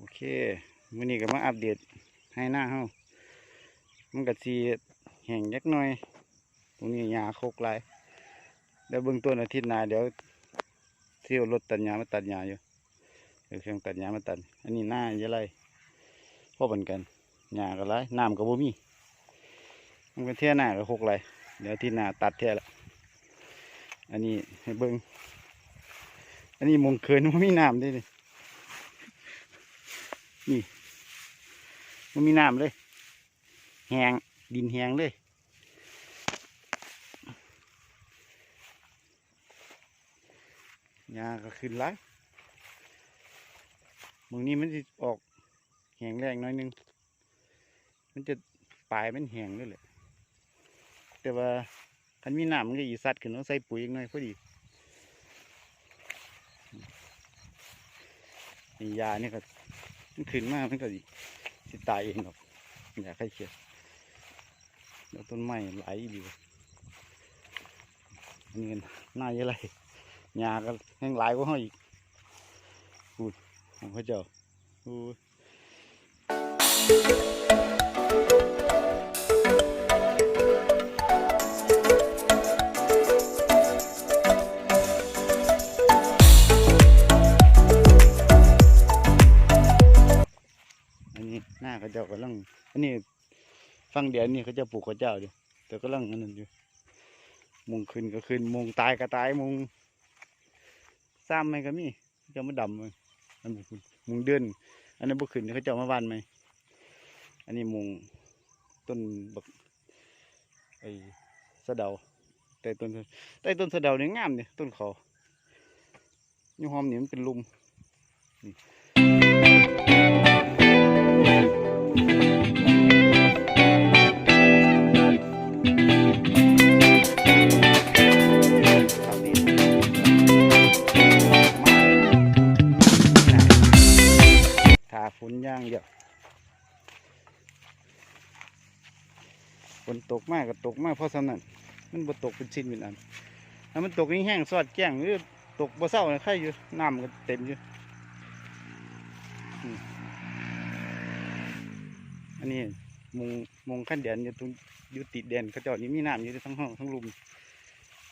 โอเคมื้อนี้ก็มาอัปเดตให้หน้าเฮามันก็สิแห้งยักหน่อย ตรงนี้หญ้าโคกหลายเดี๋ยวเบิ่งต้นอาทิตย์หน้าเดี๋ยวเที่ยวรถตัดหญ้ามาตัดหญ้าอยู่เดี๋ยวเครื่องตัดหญ้ามาตัด อันนี้หน้ายะไรพ่อเหมือนกันหญ้าก็หลายน้ำก็บ่มีมันก็นเท่หน้าก็โคกหลายเดี๋ยวที่หน้าตัดเท่ละอันนี้ให้เบิ่งอันนี้มงเคินมันมีน้ำด้วย นี่มันมีน้ำเลยแหงดินแหงเลยหญ้าก็ขึ้นไรมึงนี้มันจะออกแหงแรงหน้อยหนึง มันจะปลายมันแหงด้วยแหละแต่ว่าคันมีน้ำมันก็อีสัตว์ขึ้นต้องใส่ปุ๋ยอีกหน่อยพอดีนี่ยาเนี่ยก็ มันขึ้นมากมันก็สิตายเองหรอกอยากให้เขียดแล้วต้นไม้ไหลายดีว่ะอันนี้น่าอะไรหญ้าก็แห้งไหลกว่าเขาอีกพูดของเขาเจ้าอู้ นนี้ฟังเดี๋ยวนี้เขาจะปลูกเขาเจ้าอยู่แต่กำลังอันนั้นอยู่มุงขึ้นก็ขึ้นมุงตายก็ตายมุงซ้ำไหมก็มีเขาจะมาดำเลยอันมุงเดือนอันนั้นบุขึ้นเขาจะเอามาบานไหมอันนี้มุงต้นบักไอ้สะเดาแต่ต้นแต่ต้นสะเดาเนี่ยงามเนี่ยต้นเขายูหอมนี่มันเป็นลุมนี่ ฝนย่างเดียวฝนตกมากก็ตกมากเพราะฉะนั้นมันบ่ตกเป็นชิ้นเป็นอันถ้ามันตกแห้งๆสอดแจ้งหรือตกบ่เศร้าใครอยู่น้ำก็เต็มอยู่อันนี้มุงมุงขั้นเดียนอยู่ตรงอยู่ติดเด่นเขาเจอดนี่มีน้ำอยู่ทั้งห้องทั้งลุม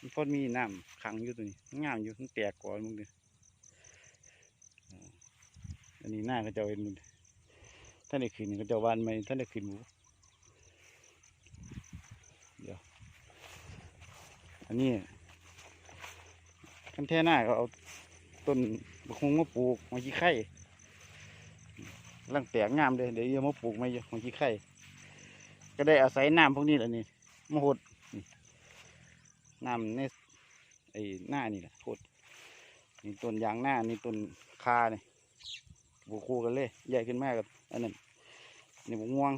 มันพอดมีน้ำขังอยู่ตัวนี้งามอยู่มันแตกก่อนมึงเด้ออ่า อันนี้หน้าก็จะเป็นท่านได้ขึ้นก็จะวานไหมท่านได้ขึ้นหมูเดี๋ยวอันนี้คันแท่หน้าก็เอาต้นบกฮุงมาปลูกมาขี้ไข่ร่างแตกงามเลยเดี๋ยวเอามาปลูกมาอยู่มาขี้ไข่ก็ได้อาศัยน้ำพวกนี้แหละนี่มหดน้ำในไอ้หน้านี่แหละโคตรนี่ต้นยางหน้านี่ต้นคาเนี่ย บวกคู่กันเลยใหญ่ขึ้นมากกับอันนั้นนี่บักม่วง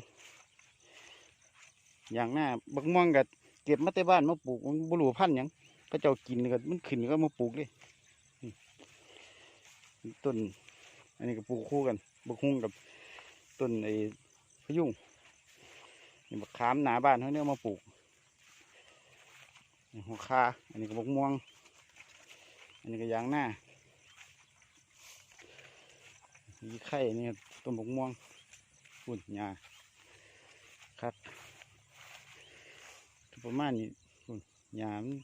อย่างหน้าบักม่วงกับเก็บมาแต่บ้านมาปลูกมันบรูพันธุ์หยังก็เจ้ากินก็มันขึ้นก็มาปลูกเลยต้นอันนี้ก็ปลูกคู่กันบักฮุ่งกับต้นไอ้พยุงนี่บักขามหนาบ้านเขาเนี่ยมาปลูกนี่หัวคาอันนี้ก็บักม่วง อันนี้ก็ยางหน้า มีไข่นี่ก็ต้นบกม่วงปุ่นหญ้าครับประมาณนี้ปุ่นหญ้ามัน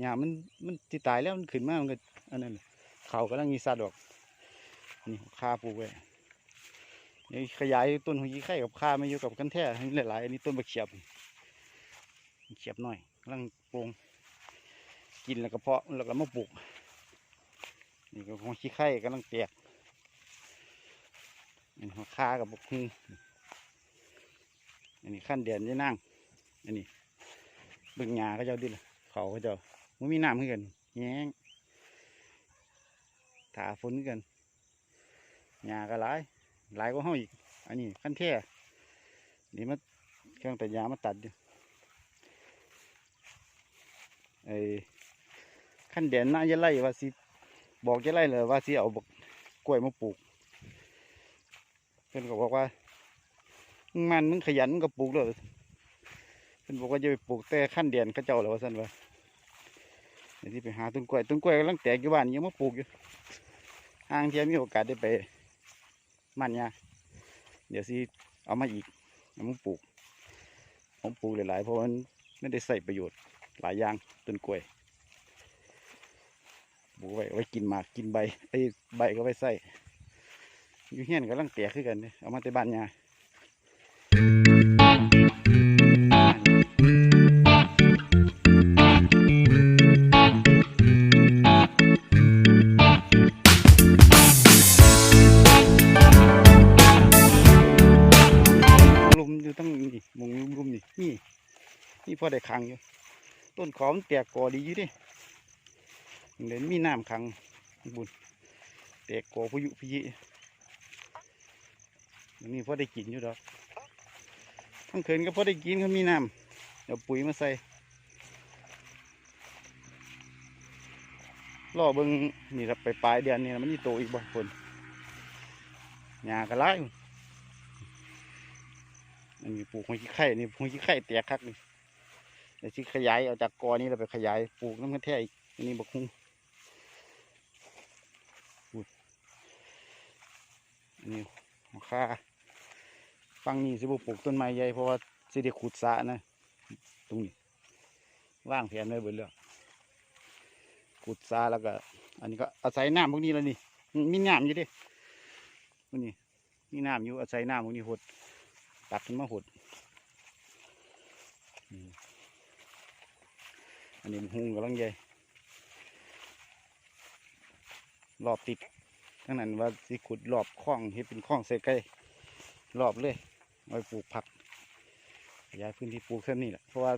หญ้ามันมันที่ตายแล้วมันขึ้นมามันก็อันนั้นเขากำลังมีสัตว์ดอกนี่หัวคาปลูกไว้นี่ขยายต้นหัวยี่ไข่กับคาไม่อยู่กับกันแท้หลายๆอันนี้ต้นบะเขียบเขียบหน่อยกำลังปลูงกินแล้วก็เพาะแล้วก็มาปลูกนี่ก็ของขี้ไข่กำลังแตก นี่หัวคากับบกฮูอันนี้ขั้นเดียนจะนั่ง อันนี้เบิ่งหญ้าเขาเจ้าดิล่ะเขาเขาเจ้ามันมีน้ำขึ้นกันแย้งถาฝนกันหญ้าก็หลายหลายกว่าเฮาอีก อันนี้ขั้นแท้นี่มันเครื่องตัดหญ้ามาตัดอยู่ไอ้ขั้นเด่นน่าจะไล่ว่าสิบอกจะไล่เลยว่าสิเอาบกกล้วยมาปลูก เพิ่อนก็บอกว่ามึงมันมึงขยันมึงก็ปลูกเลยเพิ่อนบอกว่าจะไปปลูกแต่ขั้นเด่นเขาเจ้าแล้วว่าซั่นว่าเดี๋ยวที่ไปหาต้นกล้วยต้นกล้วยกำลังแตกอยู่บ้านยังมาปลูกอยู่ห่างเทียมีโอกาสได้ไปมันยาเดี๋ยวสิเอามาอีกเอามาปลูกผมปลูกหลายๆเพราะมันไม่ได้ใส่ประโยชน์หลายอย่างต้นกล้วยปลูกไว้ไว้กินหมากกินใบไอ้ใบก็ไว้ใส่ อยู่เฮียนกำลังแตกขึ้นกันเด้เอามาแต่บ้านยาลุมอยู่ตั้งนี่มุงลุมๆนี่นี่นี่พอได้ขังอยู่ ต้นขอมนแตกกอดีอยู่ดิเด่นมีน้ำขังบุญแตกกอพยุพยิ อันนี่พอได้กินอยู่ดอกทั้งคืนก็พอได้กินเขามีน้ำเดี๋ยวปุ๋ยมาใส่รอเบิ่งนี่ละไปปลายเดือนนี่มันนี่โตอีกบ่คนหญ้ากระไรอันนี้ปลูกหัวขี้ไข่นี่หัวขี้ไข่แตกคักนี่เดี๋ยวสิขยายเอาจากกอนี้เราไปขยายปลูกน้ำกันแท้อีกอันนี้บักฮุ้งอุ้ยอันนี้หัวค่า ฟังนี่สิบุปลูกต้นไม้ใหญ่เพราะว่าสิได้ขุดสะนะ ตรงนี้ว่างแผนไว้เบิดแล้วขุดสะแล้วก็ อันนี้ก็อาศัยน้ำพวกนี้แล้วนี่มีน้ำอยู่ดิพวกนี้มีน้ำอยู่อาศัยน้ำพวกนี้หดตักขึ้นมาหดอันนี้มันหุงกำลังใหญ่รอบติดทั้งนั้นว่าสิขุดรอบคลองให้เป็นคลองใส่ไก่รอบเลย ไว้ปลูกผักขยายพื้นที่ปลูกเส้นนี้แหละเพราะว่า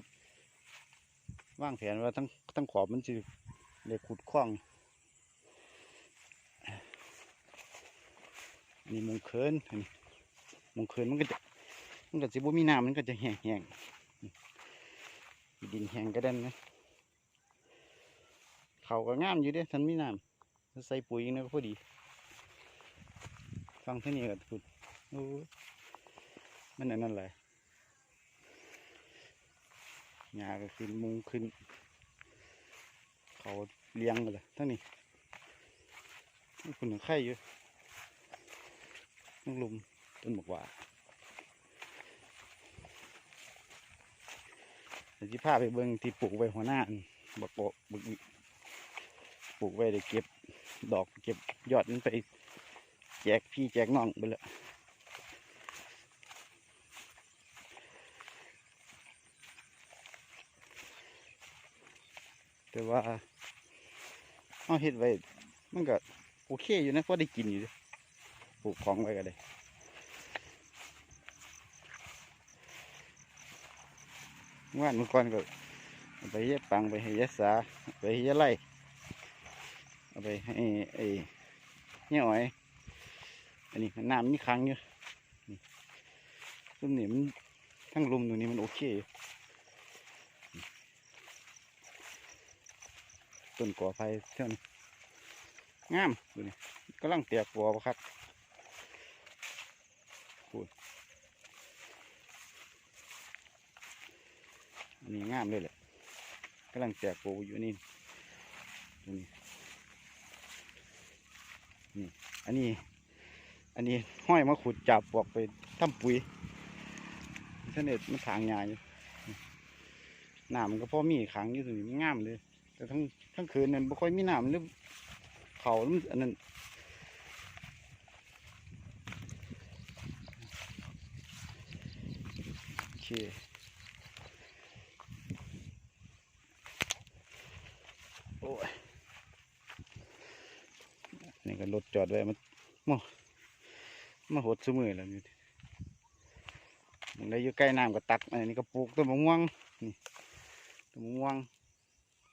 ว่างแผนว่าทั้งทั้งขอบมันจะเลยขุดคลองอันนี้มุงเคินอันนี้มุงเคินมันก็จะมันก็สิบ่มีน้ำมันก็จะแห้งแห้งดินแห้งก็ได้นะเขาก็งามอยู่เด้ทันมีน้ำใส่ปุ๋ยนี่ก็พอดี ฟังเท่านี้ก็พูดโอ้ มันอันนั่นแหละหญ้าก็ขึ้นมุงขึ้น เขาเลี้ยงกันเลยทั้งนี้นี่คุณไข่อยู่ต้องลุมต้นบอกว่าเดี๋ยวจะพาไปเบิ่งที่ปลูกไว้หัวหน้าบักโบกบึกปลูกไว้ได้เก็บดอกเก็บยอดมันไปแจกพี่แจกน้องไปเลย แต่ว่าเอาเห็ดไว้มันก็โอเคอยู่นะเพราะได้กินอยู่ปลูกของไว้ก็ได้ว่านเมื่อก่อนก็ไปเย็บปังไปให้ยะสาไปให้ยะไล่เอาไปให้ไอ้เนี่ยอ้อยอันนี้น้ำมีค้างอยู่นี่รุ่มนี่มันทั้งรุมตรงนี้มันโอเคอยู่ ต้นก่อไฟเท่านี้งามดูนี่กำลังเตียกบัวบ่ครับพูดอันนี้งามเลยแหละกำลังแจกโปอยู่นี่นี้นี่ อันนี้ อันนี้ห้อยมาขุดจับบอกไปทำปุ๋ยเสน็จมันถางใหญ่น้ำมันก็พอมีขังอยู่ตรงนี้มันงามเลย แต่ทั้งทั้งคืนนั้นบ่ค่อยมีน้ำหรือเขาอันนั้นโอเคโอ้ยนี่ก็รถจอดไว้มันมามาหดสมือแล้วนี่มันได้อยู่ใกล้น้ำก็ตักอันนี้ก็ปลูกต้นมะม่วงนี่ต้นมะม่วง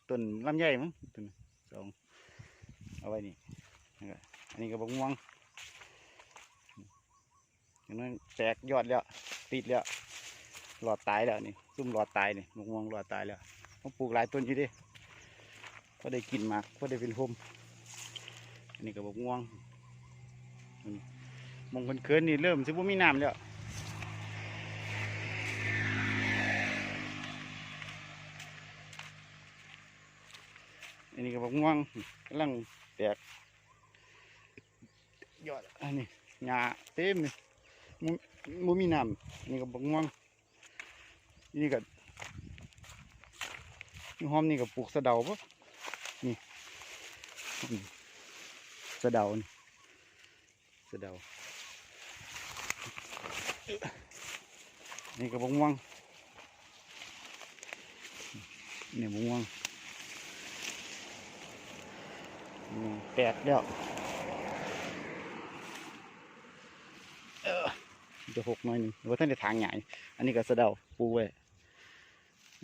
ต้นลำไยมั้งต้นสองเอาไว้นี่อันนี้ก็มะม่วงอันนั้นแตกยอดแล้วติดแล้วหลอดตายแล้วนี่ซุ่มหลอดตายนี่มะม่วงหลอดตายแล้วผมปลูกหลายต้นอยู่ดิก็ได้กินมากก็ได้เป็นพมอันนี้ก็บอกง่วงมมองคนเคินๆนี่เริ่มสิบ่มีน้ำแล้วอันนี้ก็ บอกง่วงกำลังแตกยอดอันนี้หญ้าเต็มเลยมุมุมีน้ำอันนี่ก็บักม่วงนี่ก็นี่หอมนี่ก็ปลูกสะเดาปะนี่อืมสะเดานี่สะเดานี่ก็บักม่วงนี่บักม่วงอืม แตกแล้วเออจะหกหน่อยหนึงหรือว่าท่านจะทางใหญ่อันนี้ก็สะเดาปูไว้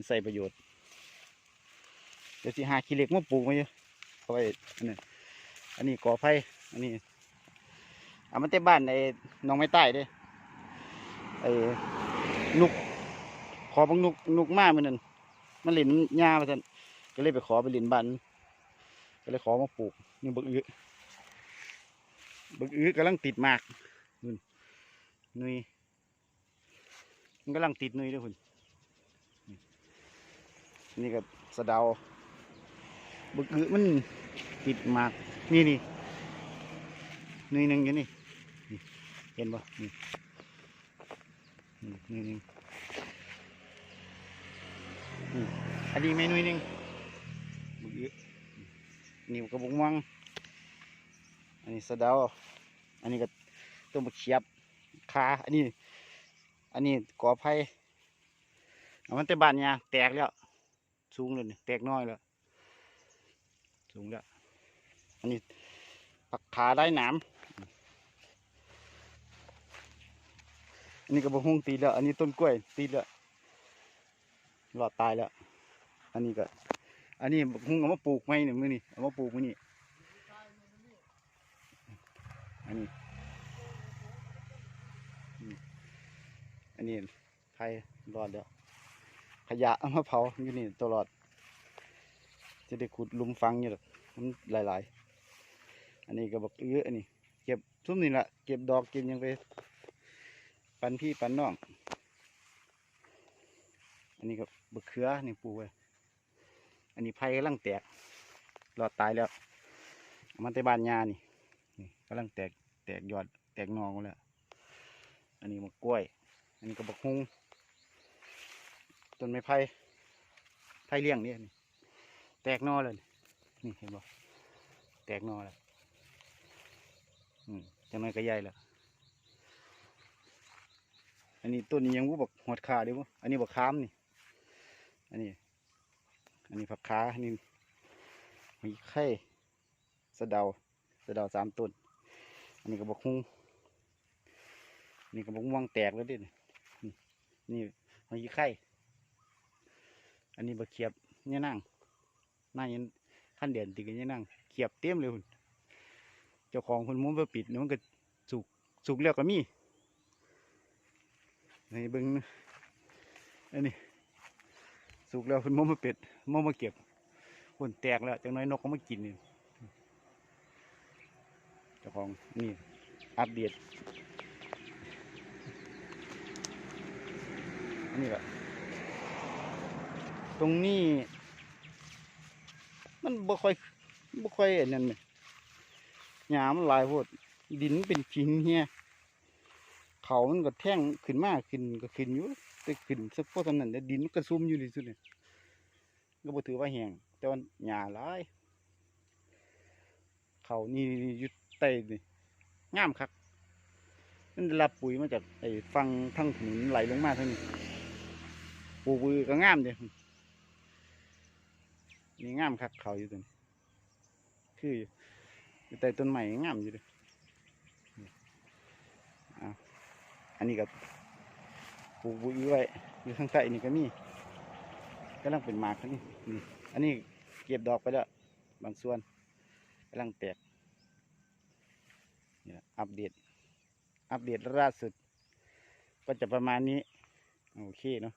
ใส่ประโยชน์ เดี๋ยวสิหาขี้เหล็กมาปูไว้เยอะเอาไว้อันนี้อันนี้ก่อไผ่อันนี้เอามาเต้บ้านไอ้หน้องไม้ใต้เด้ไอ้นุก ขอบังนุกนุกมาเหมือนนั่นมันเล่นหญ้ามาท่นก็เลยไปขอไปเล่นบ้าน ก็เลยขอมาปลูกนี่บักอื้อบักอื้อกำลังติดมากนุ่นนุยมันกำลังติดนุยด้วยคุณนี่ก็สะเดาบึกอึมันติดมากนี่นี่นุยหนึ่งอยู่นี่นี่เห็นปะนี่นี่นุยหนึ่งนี่อันนี้ไม่นุยหนึ่ง นี่กระบุกมังอันนี้สะเดาอันนี้ก็ต้นมะเขียบขาอันนี้ อันนี้กอไผ่มันแต่บานเนี่ยแตกแล้ว สูงเลยแตกน้อยแล้ว สูงแล้ว อันนี้ผักขาได้หนามอันนี้ก็บะฮุงตีแล้ว อันนี้ต้นกล้วยตีแล้วหลอดตายแล้ว อันนี้ก็ อันนี้บะฮุงเอามาปลูกไหมเนี่ยมือนี่เอามาปลูกมือนี่อันนี้ อันนี้ไผ่รอดแล้วขยะเอามาเผาอยู่นี่ตลอด จะได้ขุดลุมฟังอยู่หรอกมันหลาย ๆ อันนี้ก็บอกเยอะอันนี้ เก็บซุ้มนี่แหละเก็บดอกเก็บยังไป ปันพี่ปันน้อง อันนี้ก็บกเขือนี่ปลูกไว้ อันนี้ไผ่กำลังแตกรอดตายแล้วมันแต่บ้านยานี่นี่กำลังแตกแตกยอดแตกนองแล้วอันนี้มะกล้วย อันนี้ก็บักฮุงต้นไม้ไผ่ไผ่เลี้ยงเนี่ยแตกนอเลยนี่เห็นบ่แตกนอแล้วอืมจังไงก็ใหญ่แล้วอันนี้ต้นนี้ยังบ่บักหอดขาเด้บ่อันนี้บักขามนี่ อันนี้ อันนี้ผักขาอันนี้มีไข่สะเดาสะเดาสามต้น อันนี้ก็บักฮุงนี่ก็บอกม่วงแตกแล้วดินี่นี่หอยไข่อันนี้บะเขียบเนี่ยนั่งหน้ายันขั้นเด่นติกันเนี่ยนั่งเขียบเต็มเลยคุณเจ้าของคนมุ้งไปปิดแล้วมันก็สุกสุกแล้วก็มีในเบิ้งอันนี้ สุกแล้วคนมุ้งมาปิดมุ้งมาเก็บคนแตกแล้วจังน้อยนกก็มากินนี่เจ้าของนี่อัปเดตนี่แหละตรงนี้ มันบ่ค่อยบ่ค่อยอันนั้นเลยหญ้ามันลายโพดดินเป็นชิ้นเฮียเขามันก็แท่งขึ้นมากขึ้นก็ขึ้นอยู่ แต่ขึ้นสักพอเท่านั้นแต่ดินมันก็ซุ่มอยู่ที่สุดเลยก็บ่ถือว่าแห้งแต่ว่าหญ้าหลายเขานี่อยู่ใต้นี่งามคักมันรับปุ๋ยมาจากไอ้ฟังทั้งถนนไหลลงมาทั้งนี้ปลูกบือก็งามเดียนี่งามคักเขาอยู่ตัวนี้คืออยู่แต่ต้นใหม่งามอยู่เลยอันนี้ก็ ปลูกบือไว้อยู่ข้างใต้นี่ก็มีกำลังเป็นหมากอันนี้นี่อันนี้เก็บดอกไปแล้ว บางส่วนกำลังแตกนี่แหละอัปเดต อัปเดตล่าสุด ก็จะประมาณนี้ โอเคเนาะ